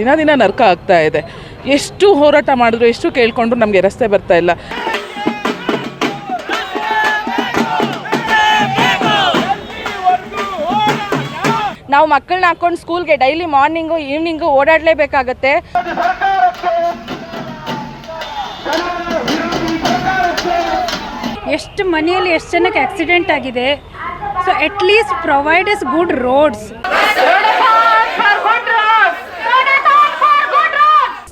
ದಿನ ದಿನ ನರ್ಕ ಆಗ್ತಾ ಇದೆ. ಎಷ್ಟು ಹೋರಾಟ ಮಾಡಿದ್ರು ಎಷ್ಟು ಕೇಳ್ಕೊಂಡ್ರು ನಮಗೆ ರಸ್ತೆ ಬರ್ತಾ ಇಲ್ಲ. ನಾವು ಮಕ್ಕಳನ್ನ ಹಾಕೊಂಡು ಸ್ಕೂಲ್ಗೆ ಡೈಲಿ ಮಾರ್ನಿಂಗು ಈವ್ನಿಂಗು ಓಡಾಡಲೇಬೇಕಾಗತ್ತೆ. ಎಷ್ಟು ಮನೆಯಲ್ಲಿ ಎಷ್ಟು ಜನಕ್ಕೆ ಆಕ್ಸಿಡೆಂಟ್ ಆಗಿದೆ. So at least provide is good roads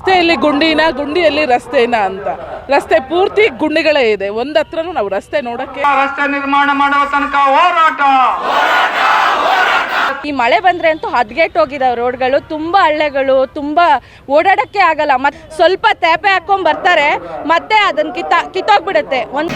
ರಸ್ತೆಯಲ್ಲಿ ಗುಂಡಿನ ಗುಂಡಿಯಲ್ಲಿ ರಸ್ತೆನ ಅಂತ. ರಸ್ತೆ ಪೂರ್ತಿ ಗುಂಡಿಗಳೇ ಇದೆ. ಒಂದ್ ಹತ್ರನೂ ನಾವು ರಸ್ತೆ ನೋಡಕ್ಕೆ ರಸ್ತೆ ನಿರ್ಮಾಣ ಮಾಡುವ ತನಕ ಹೋರಾಟ. ಈ ಮಳೆ ಬಂದ್ರೆ ಅಂತೂ ಹದ್ಗೆಟ್ ಹೋಗಿದಾವೆ ರೋಡ್ಗಳು. ತುಂಬಾ ಹಳ್ಳೆಗಳು ತುಂಬಾ ಓಡಾಡಕ್ಕೆ ಆಗಲ್ಲ. ಮತ್ತೆ ಸ್ವಲ್ಪ ತೇಪೆ ಹಾಕೊಂಡ್ ಬರ್ತಾರೆ. ಮತ್ತೆ ಅದನ್ನ ಕಿತ್ತ ಕಿತ್ತೋಗ್ಬಿಡುತ್ತೆ. ಒಂದ್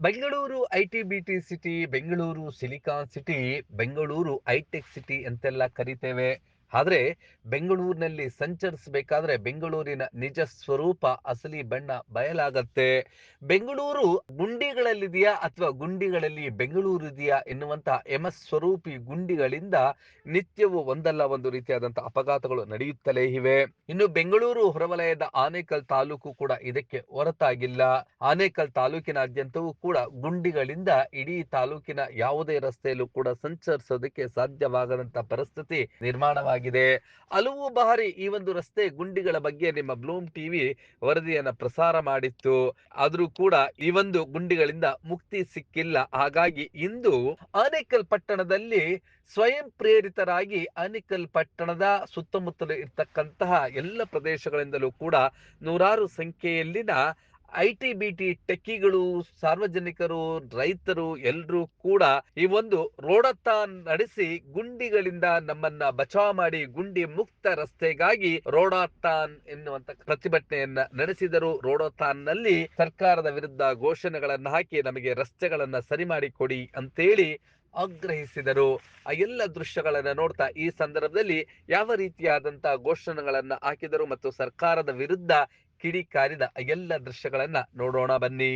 Bengaluru I T B T city Bengaluru silicon city Bengaluru high tech city ಅಂತೆಲ್ಲ ಕರಿತೇವೆ. ಆದ್ರೆ ಬೆಂಗಳೂರಿನಲ್ಲಿ ಸಂಚರಿಸಬೇಕಾದ್ರೆ ಬೆಂಗಳೂರಿನ ನಿಜ ಸ್ವರೂಪ, ಅಸಲಿ ಬಣ್ಣ ಬಯಲಾಗತ್ತೆ. ಬೆಂಗಳೂರು ಗುಂಡಿಗಳಲ್ಲಿದೆಯಾ ಅಥವಾ ಗುಂಡಿಗಳಲ್ಲಿ ಬೆಂಗಳೂರು ಇದೆಯಾ ಎನ್ನುವಂತಹ ಎಮ ಸ್ವರೂಪಿ ಗುಂಡಿಗಳಿಂದ ನಿತ್ಯವೂ ಒಂದಲ್ಲ ಒಂದು ರೀತಿಯಾದಂತಹ ಅಪಘಾತಗಳು ನಡೆಯುತ್ತಲೇ ಇವೆ. ಇನ್ನು ಬೆಂಗಳೂರು ಹೊರವಲಯದ ಆನೇಕಲ್ ತಾಲೂಕು ಕೂಡ ಇದಕ್ಕೆ ಹೊರತಾಗಿಲ್ಲ. ಆನೇಕಲ್ ತಾಲೂಕಿನಾದ್ಯಂತವೂ ಕೂಡ ಗುಂಡಿಗಳಿಂದ ಇಡೀ ತಾಲೂಕಿನ ಯಾವುದೇ ರಸ್ತೆಯಲ್ಲೂ ಕೂಡ ಸಂಚರಿಸೋದಕ್ಕೆ ಸಾಧ್ಯವಾಗದಂತ ಪರಿಸ್ಥಿತಿ ನಿರ್ಮಾಣವಾಗಿದೆ ಹಲವು ಬಾರಿ ಈ ಒಂದು ರಸ್ತೆ ಗುಂಡಿಗಳ ಬಗ್ಗೆ ನಿಮ್ಮ ಬ್ಲೂಮ್ ಟಿವಿ ವರದಿಯನ್ನ ಪ್ರಸಾರ ಮಾಡಿತ್ತು. ಆದ್ರೂ ಕೂಡ ಈ ಒಂದು ಗುಂಡಿಗಳಿಂದ ಮುಕ್ತಿ ಸಿಕ್ಕಿಲ್ಲ. ಹಾಗಾಗಿ ಇಂದು ಆನೇಕಲ್ ಪಟ್ಟಣದಲ್ಲಿ ಸ್ವಯಂ ಪ್ರೇರಿತರಾಗಿ ಆನೇಕಲ್ ಪಟ್ಟಣದ ಸುತ್ತಮುತ್ತಲು ಇರ್ತಕ್ಕಂತಹ ಎಲ್ಲ ಪ್ರದೇಶಗಳಿಂದಲೂ ಕೂಡ ನೂರಾರು ಸಂಖ್ಯೆಯಲ್ಲಿನ ಐ ಟಿ ಬಿ ಟಿ ಟೆಕ್ಕಿಗಳು, ಸಾರ್ವಜನಿಕರು, ರೈತರು ಎಲ್ಲರೂ ಕೂಡ ಈ ಒಂದು ರೋಡತ್ತಾನ್ ನಡೆಸಿ ಗುಂಡಿಗಳಿಂದ ನಮ್ಮನ್ನ ಬಚಾವ್ ಮಾಡಿ ಗುಂಡಿ ಮುಕ್ತ ರಸ್ತೆಗಾಗಿ ರೋಡಾಥಾನ್ ಎನ್ನುವಂತ ಪ್ರತಿಭಟನೆಯನ್ನ ನಡೆಸಿದರು. ರೋಡೋಥಾನ್ನಲ್ಲಿ ಸರ್ಕಾರದ ವಿರುದ್ಧ ಘೋಷಣೆಗಳನ್ನ ಹಾಕಿ ನಮಗೆ ರಸ್ತೆಗಳನ್ನ ಸರಿ ಮಾಡಿ ಕೊಡಿ ಅಂತೇಳಿ ಆಗ್ರಹಿಸಿದರು. ಆ ಎಲ್ಲ ದೃಶ್ಯಗಳನ್ನ ನೋಡ್ತಾ ಈ ಸಂದರ್ಭದಲ್ಲಿ ಯಾವ ರೀತಿಯಾದಂತಹ ಘೋಷಣೆಗಳನ್ನ ಹಾಕಿದರು ಮತ್ತು ಸರ್ಕಾರದ ವಿರುದ್ಧ ಕಿಡಿಕಾರಿದ ಎಲ್ಲ ದೃಶ್ಯಗಳನ್ನ ನೋಡೋಣ ಬನ್ನಿ.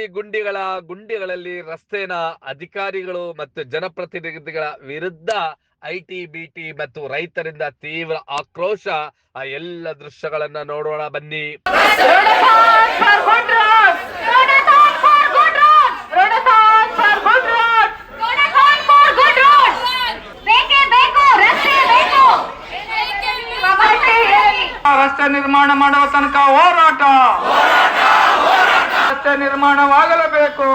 ರಸ್ತೆಗಳಲ್ಲಿ ಗುಂಡಿಗಳ, ಗುಂಡಿಗಳಲ್ಲಿ ರಸ್ತೆನ ಅಧಿಕಾರಿಗಳು ಮತ್ತು ಜನಪ್ರತಿನಿಧಿಗಳ ವಿರುದ್ಧ ಐ ಟಿ ಬಿ ಟಿ ಮತ್ತು ರೈತರಿಂದ ತೀವ್ರ ಆಕ್ರೋಶ. ಆ ಎಲ್ಲ ದೃಶ್ಯಗಳನ್ನ ನೋಡೋಣ ಬನ್ನಿ. ರಸ್ತೆ ನಿರ್ಮಾಣ ಮಾಡುವ ತನಕ ಹೋರಾಟ. ರಸ್ತೆ ನಿರ್ಮಾಣವಾಗಲೇಬೇಕು.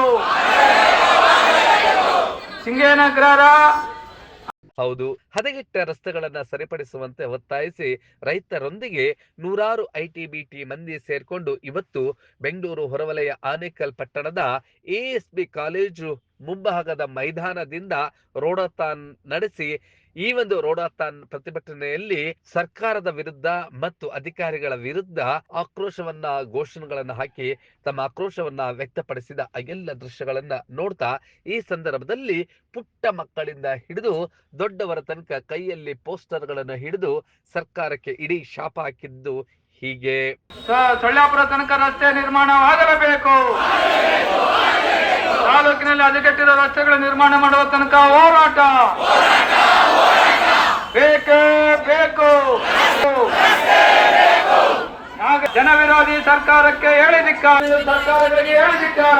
ಸಿಂಗೇನಗ್ರಾರ. ಹೌದು, ಹದಗೆಟ್ಟ ರಸ್ತೆಗಳನ್ನ ಸರಿಪಡಿಸುವಂತೆ ಒತ್ತಾಯಿಸಿ ರೈತರೊಂದಿಗೆ ನೂರಾರು ಐಟಿಬಿಟಿ ಮಂದಿ ಸೇರ್ಕೊಂಡು ಇವತ್ತು ಬೆಂಗಳೂರು ಹೊರವಲಯ ಆನೇಕಲ್ ಪಟ್ಟಣದ ಎಎಸ್ಬಿ ಕಾಲೇಜು ಮುಂಭಾಗದ ಮೈದಾನದಿಂದ ರೋಡತಾನ್ ನಡೆಸಿ ಈ ಒಂದು ರೋಡಾಥಾನ್ ಪ್ರತಿಭಟನೆಯಲ್ಲಿ ಸರ್ಕಾರದ ವಿರುದ್ಧ ಮತ್ತು ಅಧಿಕಾರಿಗಳ ವಿರುದ್ಧ ಆಕ್ರೋಶವನ್ನ ಘೋಷಣೆಗಳನ್ನ ಹಾಕಿ ತಮ್ಮ ಆಕ್ರೋಶವನ್ನ ವ್ಯಕ್ತಪಡಿಸಿದ ಎಲ್ಲ ದೃಶ್ಯಗಳನ್ನ ನೋಡ್ತಾ ಈ ಸಂದರ್ಭದಲ್ಲಿ ಪುಟ್ಟ ಮಕ್ಕಳಿಂದ ಹಿಡಿದು ದೊಡ್ಡವರ ತನಕ ಕೈಯಲ್ಲಿ ಪೋಸ್ಟರ್ಗಳನ್ನು ಹಿಡಿದು ಸರ್ಕಾರಕ್ಕೆ ಇಡೀ ಶಾಪ ಹಾಕಿದ್ದು ಹೀಗೆ. ಸೊಳ್ಳಾಪುರ ತನಕ ರಸ್ತೆ ನಿರ್ಮಾಣವಾಗಲೇಬೇಕು ತಾಲೂಕಿನಲ್ಲಿ ಹದಗೆಟ್ಟಿದ ರಸ್ತೆಗಳ ನಿರ್ಮಾಣ ಮಾಡುವ ತನಕ ಹೋರಾಟ. ಬೇಕೇ ಬೇಕು. ಜನವಿರೋಧಿ ಸರ್ಕಾರಕ್ಕೆ ಹೇಳಿದಿಕ್ಕಾರ ಸರ್ಕಾರಗಳಿಗೆ ಹೇಳಿದಿಕ್ಕಾರ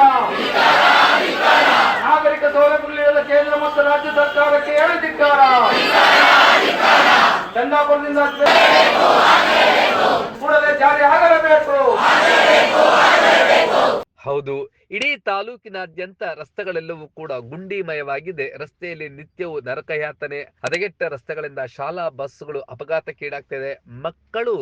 ನಾಗರಿಕ ಸೌಲಭ್ಯಗಳಿಲ್ಲದ ಕೇಂದ್ರ ಮತ್ತು ರಾಜ್ಯ ಸರ್ಕಾರಕ್ಕೆ ಹೌದು. ಇಡೀ ತಾಲೂಕಿನಾದ್ಯಂತ ರಸ್ತೆಗಳೆಲ್ಲವೂ ಕೂಡ ಗುಂಡಿಮಯವಾಗಿದೆ. ರಸ್ತೆಯಲ್ಲಿ ನಿತ್ಯವೂ ನರಕಯಾತನೆ, ಹದಗೆಟ್ಟ ರಸ್ತೆಗಳಿಂದ ಶಾಲಾ ಬಸ್ಗಳು ಅಪಘಾತಕ್ಕೀಡಾಗ್ತಿದೆ. ಮಕ್ಕಳು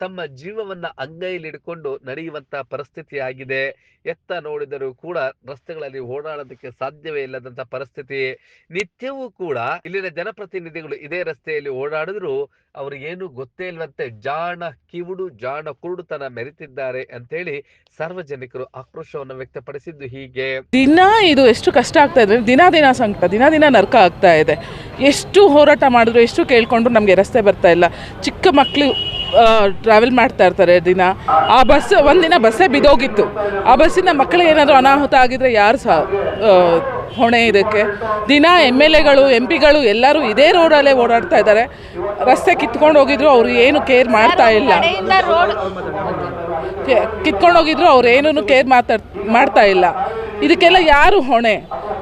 ತಮ್ಮ ಜೀವವನ್ನ ಅಂಗೈಲಿಡ್ಕೊಂಡು ನಡೆಯುವಂತ ಪರಿಸ್ಥಿತಿ ಆಗಿದೆ. ಎತ್ತ ನೋಡಿದರೂ ಕೂಡ ರಸ್ತೆಗಳಲ್ಲಿ ಓಡಾಡೋದಕ್ಕೆ ಸಾಧ್ಯವೇ ಇಲ್ಲದಂತ ಪರಿಸ್ಥಿತಿ. ನಿತ್ಯವೂ ಕೂಡ ಇಲ್ಲಿನ ಜನಪ್ರತಿನಿಧಿಗಳು ಇದೇ ರಸ್ತೆಯಲ್ಲಿ ಓಡಾಡಿದ್ರು ಅವ್ರಿಗೇನು ಗೊತ್ತೇ ಇಲ್ವಂತೆ ಜಾಣ ಕಿವುಡು, ಜಾಣ ಕುರುಡುತನ ಮೆರೆತಿದ್ದಾರೆ ಅಂತೇಳಿ ಸಾರ್ವಜನಿಕರು ಆಕ್ರೋಶವನ್ನು ವ್ಯಕ್ತಪಡಿಸಿದ್ದು ಹೀಗೆ. ದಿನ ಇದು ಎಷ್ಟು ಕಷ್ಟ ಆಗ್ತಾ ಇದೆ. ದಿನ ದಿನ ಸಂಕಟ, ದಿನ ದಿನ ನರ್ಕ ಆಗ್ತಾ ಇದೆ. ಎಷ್ಟು ಹೋರಾಟ ಮಾಡಿದ್ರು, ಎಷ್ಟು ಕೇಳ್ಕೊಂಡ್ರು ನಮಗೆ ರಸ್ತೆ ಬರ್ತಾ ಇಲ್ಲ. ಚಿಕ್ಕ ಮಕ್ಕಳು ಟ್ರಾವೆಲ್ ಮಾಡ್ತಾ ಇರ್ತಾರೆ ದಿನ. ಆ ಬಸ್ ಒಂದಿನ ಬಸ್ಸೇ ಬಿದ್ದೋಗಿತ್ತು. ಆ ಬಸ್ಸಿನ ಮಕ್ಕಳಿಗೆ ಏನಾದರೂ ಅನಾಹುತ ಆಗಿದ್ರೆ ಯಾರು ಸಹ ಹೊಣೆ ಇದಕ್ಕೆ? ದಿನ ಎಂ ಎಲ್ ಎಗಳು ಎಂ ಪಿಗಳು ಎಲ್ಲರೂ ಇದೇ ರೋಡಲ್ಲೇ ಓಡಾಡ್ತಾ ಇದ್ದಾರೆ. ರಸ್ತೆ ಕಿತ್ಕೊಂಡು ಹೋಗಿದ್ರು ಅವರು ಏನು ಕೇರ್ ಮಾಡ್ತಾ ಇಲ್ಲ. ಕಿತ್ಕೊಂಡು ಹೋಗಿದ್ರು ಅವ್ರು ಏನೂ ಕೇರ್ ಮಾತಾಡ್ ಮಾಡ್ತಾ ಇಲ್ಲ. ಇದಕ್ಕೆಲ್ಲ ಯಾರು ಹೊಣೆ?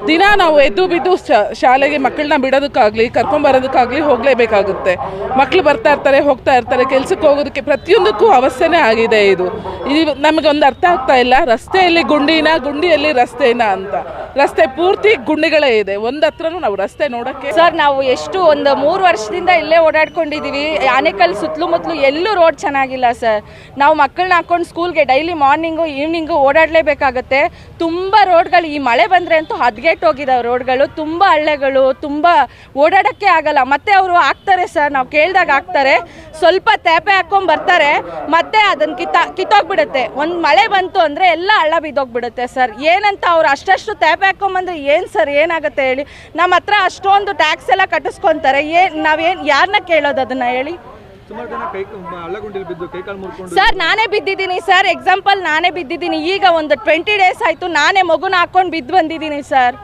ದಿನ ನಾವು ಎದ್ದು ಬಿದ್ದು ಶಾಲೆಗೆ ಮಕ್ಕಳನ್ನ ಬಿಡೋದಕ್ಕಾಗಲಿ ಕರ್ಕೊಂಬರೋದಕ್ಕಾಗಲಿ ಹೋಗಲೇಬೇಕಾಗುತ್ತೆ. ಮಕ್ಕಳು ಬರ್ತಾ ಇರ್ತಾರೆ, ಹೋಗ್ತಾ ಇರ್ತಾರೆ, ಕೆಲಸಕ್ಕೆ ಹೋಗೋದಕ್ಕೆ ಪ್ರತಿಯೊಂದಕ್ಕೂ ಅವಸ್ಥೆನೇ ಆಗಿದೆ ಇದು. ಇದು ನಮಗೊಂದು ಅರ್ಥ ಆಗ್ತಾ ಇಲ್ಲ, ರಸ್ತೆಯಲ್ಲಿ ಗುಂಡಿನ, ಗುಂಡಿಯಲ್ಲಿ ರಸ್ತೆನ ಅಂತ. ರಸ್ತೆ ಪೂರ್ತಿ ಗುಂಡಿಗಳೇ ಇದೆ. ಒಂದ್ ಹತ್ರನೂ ನಾವು ರಸ್ತೆ ನೋಡಕ್ಕೆ ಸರ್ ನಾವು ಎಷ್ಟು ಒಂದು ಮೂರು ವರ್ಷದಿಂದ ಇಲ್ಲೇ ಓಡಾಡ್ಕೊಂಡಿದೀವಿ. ಆನೆಕಲ್ ಸುತ್ತಲೂ ಮುತ್ತಲು ಎಲ್ಲೂ ರೋಡ್ ಚೆನ್ನಾಗಿಲ್ಲ ಸರ್ ನಾವು ಮಕ್ಕಳನ್ನ ಹಾಕೊಂಡು ಸ್ಕೂಲ್ಗೆ ಡೈಲಿ ಮಾರ್ನಿಂಗು ಈವ್ನಿಂಗು ಓಡಾಡಲೇಬೇಕಾಗತ್ತೆ. ತುಂಬ ರೋಡ್ಗಳು, ಈ ಮಳೆ ಬಂದರೆ ಅಂತೂ ಹದ್ಗೆಟ್ ಹೋಗಿದಾವೆ ರೋಡ್ಗಳು. ತುಂಬ ಹಳ್ಳೆಗಳು, ತುಂಬ ಓಡಾಡೋಕ್ಕೆ ಆಗಲ್ಲ. ಮತ್ತೆ ಅವರು ಹಾಕ್ತಾರೆ ಸರ್ ನಾವು ಕೇಳಿದಾಗ ಹಾಕ್ತಾರೆ. ಸ್ವಲ್ಪ ತೇಪೆ ಹಾಕೊಂಡ್ ಬರ್ತಾರೆ ಮತ್ತೆ ಅದನ್ನ ಕಿತ್ತ ಕಿತ್ತೋಗ್ಬಿಡುತ್ತೆ. ಒಂದು ಮಳೆ ಬಂತು ಅಂದರೆ ಎಲ್ಲ ಹಳ್ಳ ಬಿದ್ದೋಗ್ಬಿಡುತ್ತೆ ಸರ್. ಏನಂತ ಅವ್ರು ಅಷ್ಟಷ್ಟು ತೇಪೆ ಹಾಕೊಂಬಂದ್ರೆ ಏನು ಸರ್ ಏನಾಗುತ್ತೆ ಹೇಳಿ? ನಮ್ಮ ಹತ್ರ ಅಷ್ಟೊಂದು ಟ್ಯಾಕ್ಸ್ ಎಲ್ಲ ಕಟ್ಟಿಸ್ಕೊಂತಾರೆ ಏನು ನಾವೇನು ಯಾರನ್ನ ಕೇಳೋದು ಅದನ್ನ ಹೇಳಿ? ಸರ್ ನಾನೇ ಬಿದ್ದಿದ್ದೀನಿ ಸರ್. ಎಕ್ಸಾಂಪಲ್ ನಾನೇ ಬಿದ್ದಿದ್ದೀನಿ. ಈಗ ಒಂದು ಟ್ವೆಂಟಿ ಡೇಸ್ ಆಯಿತು ನಾನೇ ಮಗುನ ಹಾಕೊಂಡು ಬಿದ್ದು ಬಂದಿದ್ದೀನಿ ಸರ್.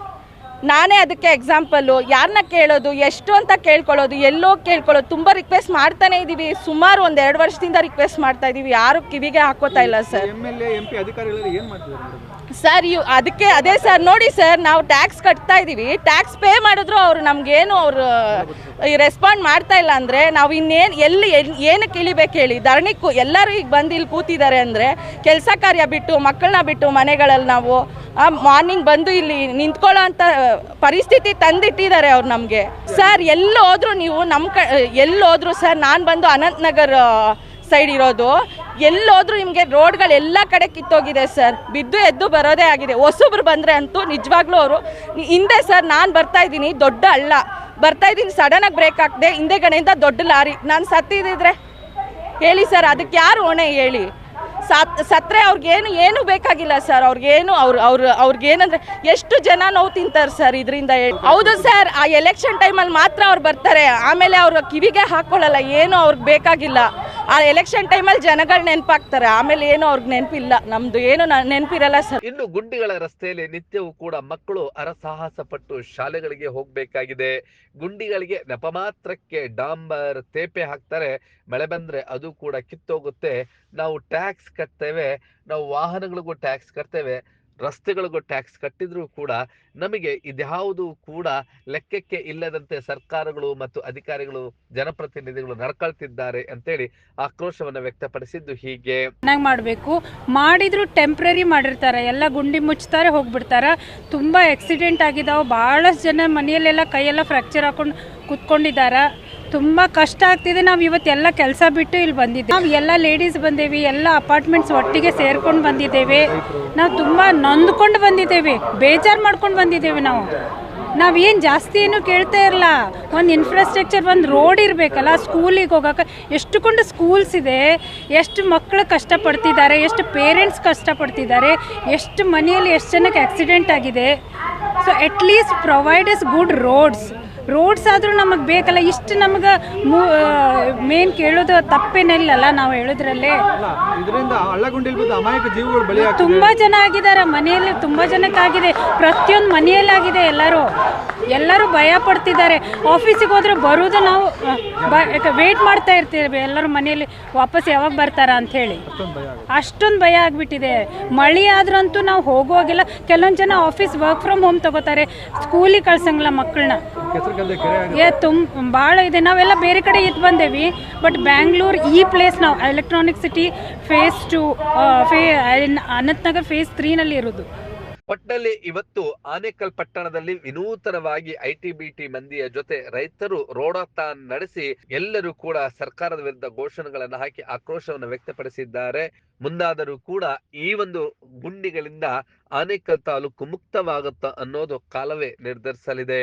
ನಾನೇ ಅದಕ್ಕೆ ಎಕ್ಸಾಂಪಲ್ಲು ಯಾರನ್ನ ಕೇಳೋದು ಎಷ್ಟು ಅಂತ ಕೇಳ್ಕೊಳ್ಳೋದು ಎಲ್ಲೋ ಕೇಳ್ಕೊಳ್ಳೋದು. ತುಂಬ ರಿಕ್ವೆಸ್ಟ್ ಮಾಡ್ತಾನೆ ಇದ್ದೀವಿ ಸುಮಾರು ಒಂದು ಎರಡು ವರ್ಷದಿಂದ ರಿಕ್ವೆಸ್ಟ್ ಮಾಡ್ತಾ ಇದ್ದೀವಿ ಯಾರು ಕಿವಿಗೆ ಹಾಕೋತಾ ಇಲ್ಲ ಸರ್ ಸರ್ ಇವ್ ಅದಕ್ಕೆ ಅದೇ ಸರ್ ನೋಡಿ ಸರ್ ನಾವು ಟ್ಯಾಕ್ಸ್ ಕಟ್ತಾ ಇದ್ದೀವಿ ಟ್ಯಾಕ್ಸ್ ಪೇ ಮಾಡಿದ್ರು ಅವರು ನಮಗೇನು ಅವರು ರೆಸ್ಪಾಂಡ್ ಮಾಡ್ತಾ ಇಲ್ಲ ಅಂದರೆ ನಾವು ಇನ್ನೇನು ಎಲ್ಲಿ ಏನು ಏನಕ್ಕೆ ಇಳಿಬೇಕು ಹೇಳಿ. ಧರಣಿಕ್ಕೂ ಎಲ್ಲರೂ ಈಗ ಬಂದು ಇಲ್ಲಿ ಕೂತಿದ್ದಾರೆ ಅಂದರೆ ಕೆಲಸ ಕಾರ್ಯ ಬಿಟ್ಟು ಮಕ್ಕಳನ್ನ ಬಿಟ್ಟು ಮನೆಗಳಲ್ಲಿ ನಾವು ಮಾರ್ನಿಂಗ್ ಬಂದು ಇಲ್ಲಿ ನಿಂತ್ಕೊಳ್ಳೋ ಅಂಥ ಪರಿಸ್ಥಿತಿ ತಂದಿಟ್ಟಿದ್ದಾರೆ ಅವ್ರು ನಮಗೆ. ಸರ್ ಎಲ್ಲಿ ಹೋದ್ರು ನೀವು ನಮ್ಮ ಕ ಎಲ್ಲಿ ಹೋದ್ರು ಸರ್, ನಾನು ಬಂದು ಅನಂತನಗರ್ ಸೈಡ್ ಇರೋದು, ಎಲ್ಲೋದ್ರೂ ನಿಮಗೆ ರೋಡ್ಗಳು ಎಲ್ಲ ಕಡೆ ಕಿತ್ತೋಗಿದೆ ಸರ್. ಬಿದ್ದು ಎದ್ದು ಬರೋದೇ ಆಗಿದೆ. ಹೊಸಬ್ರು ಬಂದರೆ ಅಂತೂ ನಿಜವಾಗ್ಲೂ ಅವರು ಹಿಂದೆ ಸರ್, ನಾನು ಬರ್ತಾ ಇದ್ದೀನಿ, ದೊಡ್ಡ ಹಳ್ಳ. ಬರ್ತಾ ಇದ್ದೀನಿ ಸಡನ್ನಾಗಿ ಬ್ರೇಕ್ ಹಾಕಿದೆ, ಹಿಂದೆ ಕಡೆಯಿಂದ ದೊಡ್ಡ ಲಾರಿ. ನಾನು ಸತ್ತಿದ್ರೆ ಹೇಳಿ ಸರ್, ಅದಕ್ಕೆ ಯಾರು ಹೊಣೆ ಹೇಳಿ? ಸತ್ ಸತ್ರೆ ಅವ್ರಿಗೇನು ಏನು ಬೇಕಾಗಿಲ್ಲ ಸರ್. ಅವ್ರಿಗೇನು ಅವ್ರು ಅವ್ರು ಅವ್ರಿಗೇನಂದ್ರೆ ಎಷ್ಟು ಜನ ನೋವು ತಿಂತಾರೆ ಸರ್ ಇದರಿಂದ ಹೌದು ಸರ್, ಆ ಎಲೆಕ್ಷನ್ ಟೈಮಲ್ಲಿ ಮಾತ್ರ ಅವ್ರು ಬರ್ತಾರೆ. ಆಮೇಲೆ ಅವ್ರ ಕಿವಿಗೆ ಹಾಕೊಳ್ಳಲ್ಲ ಏನು ಅವ್ರಿಗೆ ಬೇಕಾಗಿಲ್ಲ. ಆ ಎಲೆಕ್ಷನ್ ಟೈಮಲ್ಲಿ ಜನಗಳು ನೆನಪಾಗ್ತಾರೆ. ಆಮೇಲೆ ಏನು ಅವ್ರಿಗೆ ನೆನಪಿಲ್ಲ. ನಮ್ದು ಏನು ನೆನಪಿರಲ್ಲ ಸರ್. ಇನ್ನು ಗುಂಡಿಗಳ ರಸ್ತೆಯಲ್ಲಿ ನಿತ್ಯವೂ ಕೂಡ ಮಕ್ಕಳು ಅರಸಾಹಸ ಪಟ್ಟು ಶಾಲೆಗಳಿಗೆ ಹೋಗ್ಬೇಕಾಗಿದೆ. ಗುಂಡಿಗಳಿಗೆ ನೆಪ ಮಾತ್ರಕ್ಕೆ ಡಾಂಬರ್ ತೇಪೆ ಹಾಕ್ತಾರೆ. ಮಳೆ ಬಂದ್ರೆ ಅದು ಕೂಡ ಕಿತ್ತೋಗುತ್ತೆ. ನಾವು ಟ್ಯಾಕ್ಸ್ ಕಟ್ತೇವೆ. ನಾವು ವಾಹನಗಳಿಗೂ ಟ್ಯಾಕ್ಸ್ ಕಟ್ತೇವೆ. ರಸ್ತೆಗಳಿಗೂ ಟ್ಯಾಕ್ಸ್ ಕಟ್ಟಿದ್ರೂ ಕೂಡ ನಮಗೆ ಇದ್ಯಾವುದು ಕೂಡ ಲೆಕ್ಕಕ್ಕೆ ಇಲ್ಲದಂತೆ ಸರ್ಕಾರಗಳು ಮತ್ತು ಅಧಿಕಾರಿಗಳು, ಜನಪ್ರತಿನಿಧಿಗಳು ನಡ್ಕೊಳ್ತಿದ್ದಾರೆ ಅಂತೇಳಿ ಆಕ್ರೋಶವನ್ನು ವ್ಯಕ್ತಪಡಿಸಿದ್ದು ಹೀಗೆ. ಚೆನ್ನಾಗಿ ಮಾಡಬೇಕು. ಮಾಡಿದ್ರು ಟೆಂಪ್ರರಿ ಮಾಡಿರ್ತಾರೆ. ಎಲ್ಲ ಗುಂಡಿ ಮುಚ್ತಾರೆ, ಹೋಗ್ಬಿಡ್ತಾರೆ. ತುಂಬಾ ಆಕ್ಸಿಡೆಂಟ್ ಆಗಿದಾವೆ. ಬಹಳಷ್ಟು ಜನ ಮನೆಯಲ್ಲೆಲ್ಲ ಕೈಯೆಲ್ಲ ಫ್ರ್ಯಾಕ್ಚರ್ ಹಾಕೊಂಡು ಕೂತ್ಕೊಂಡಿದ್ದಾರೆ ತುಂಬ ಕಷ್ಟ ಆಗ್ತಿದೆ. ನಾವು ಇವತ್ತೆಲ್ಲ ಕೆಲಸ ಬಿಟ್ಟು ಇಲ್ಲಿ ಬಂದಿದ್ದೇವೆ. ನಾವು ಎಲ್ಲ ಲೇಡೀಸ್ ಬಂದೇವಿ, ಎಲ್ಲ ಅಪಾರ್ಟ್ಮೆಂಟ್ಸ್ ಒಟ್ಟಿಗೆ ಸೇರ್ಕೊಂಡು ಬಂದಿದ್ದೇವೆ. ನಾವು ತುಂಬ ನೊಂದ್ಕೊಂಡು ಬಂದಿದ್ದೇವೆ, ಬೇಜಾರು ಮಾಡ್ಕೊಂಡು ಬಂದಿದ್ದೇವೆ ನಾವು. ನಾವೇನು ಜಾಸ್ತಿ ಏನು ಕೇಳ್ತಾ ಇರಲ್ಲ. ಒಂದು ಇನ್ಫ್ರಾಸ್ಟ್ರಕ್ಚರ್ ಒಂದು ರೋಡ್ ಇರಬೇಕಲ್ಲ ಸ್ಕೂಲಿಗೆ ಹೋಗೋಕೆ ಎಷ್ಟು ಕೊಂಡು ಸ್ಕೂಲ್ಸ್ ಇದೆ, ಎಷ್ಟು ಮಕ್ಕಳು ಕಷ್ಟಪಡ್ತಿದ್ದಾರೆ, ಎಷ್ಟು ಪೇರೆಂಟ್ಸ್ ಕಷ್ಟಪಡ್ತಿದ್ದಾರೆ, ಎಷ್ಟು ಮನೆಯಲ್ಲಿ ಎಷ್ಟು ಜನಕ್ಕೆ ಆಕ್ಸಿಡೆಂಟ್ ಆಗಿದೆ. So at least provide is good roads roads ಆದರೂ ನಮಗೆ ಬೇಕಲ್ಲ. ಇಷ್ಟು ನಮಗೆ ಮೇನ್ ಕೇಳೋದು ತಪ್ಪೇನಿಲ್ಲಲ್ಲ ನಾವು ಹೇಳೋದ್ರಲ್ಲೇ. ಇದರಿಂದ ಹಳ್ಳಗುಂಡಿಲ್ ಬಿದ್ದು ಅಮಾಯಕ ಜೀವಗಳು ಬಲಿ ಆಗ್ತಿದೆ. ತುಂಬ ಜನ ಆಗಿದ್ದಾರೆ ಮನೆಯಲ್ಲಿ ತುಂಬ ಜನಕ್ಕಾಗಿದೆ. ಪ್ರತಿಯೊಂದು ಮನೆಯಲ್ಲಾಗಿದೆ ಎಲ್ಲರೂ. ಎಲ್ಲರೂ ಭಯ ಪಡ್ತಿದ್ದಾರೆ ಆಫೀಸಿಗೆ ಹೋದ್ರೆ ಬರೋದು ನಾವು ವೇಟ್ ಮಾಡ್ತಾ ಇರ್ತೀವಿ ಎಲ್ಲರೂ ಮನೆಯಲ್ಲಿ. ವಾಪಸ್ ಯಾವಾಗ ಬರ್ತಾರ ಅಂತ ಹೇಳಿ. ಅಷ್ಟೊಂದು ಭಯ ಆಗಿಬಿಟ್ಟಿದೆ. ಮಳೆ ಆದ್ರಂತೂ ನಾವು ಹೋಗುವಾಗಿಲ್ಲ ಕೆಲವೊಂದು ಜನ ಆಫೀಸ್ ವರ್ಕ್ ಫ್ರಮ್ ಹೋಮ್ ತಗೋತಾರೆ. ಸ್ಕೂಲಿಗೆ ಕಳ್ಸಂಗಿಲ್ಲ ಮಕ್ಕಳನ್ನ ಏ ತುಂಬ ಭಾಳ ಇದೆ. ನಾವೆಲ್ಲ ಬೇರೆ ಕಡೆ ಇದ್ದು ಬಂದೇವಿ ಬಟ್ ಬ್ಯಾಂಗ್ಳೂರ್ ಈ ಪ್ಲೇಸ್ ನಾವು ಎಲೆಕ್ಟ್ರಾನಿಕ್ ಸಿಟಿ ಫೇಸ್ ಟು ಫೇ ಅನಂತನಗರ್ ಫೇಸ್ ತ್ರೀನಲ್ಲಿ ಇರೋದು. ಒಟ್ನಲ್ಲಿ ಇವತ್ತು ಆನೇಕಲ್ ಪಟ್ಟಣದಲ್ಲಿ ವಿನೂತನವಾಗಿ ಐಟಿ ಬಿಟಿ ಮಂದಿಯ ಜೊತೆ ರೈತರು ರೋಡಾಥಾನ್ ನಡೆಸಿ ಎಲ್ಲರೂ ಕೂಡ ಸರ್ಕಾರದ ವಿರುದ್ಧ ಘೋಷಣೆಗಳನ್ನು ಹಾಕಿ ಆಕ್ರೋಶವನ್ನು ವ್ಯಕ್ತಪಡಿಸಿದ್ದಾರೆ. ಮುಂದಾದರೂ ಕೂಡ ಈ ಒಂದು ಗುಂಡಿಗಳಿಂದ ಆನೇಕಲ್ ತಾಲೂಕು ಮುಕ್ತವಾಗುತ್ತ ಅನ್ನೋದು ಕಾಲವೇ ನಿರ್ಧರಿಸಲಿದೆ.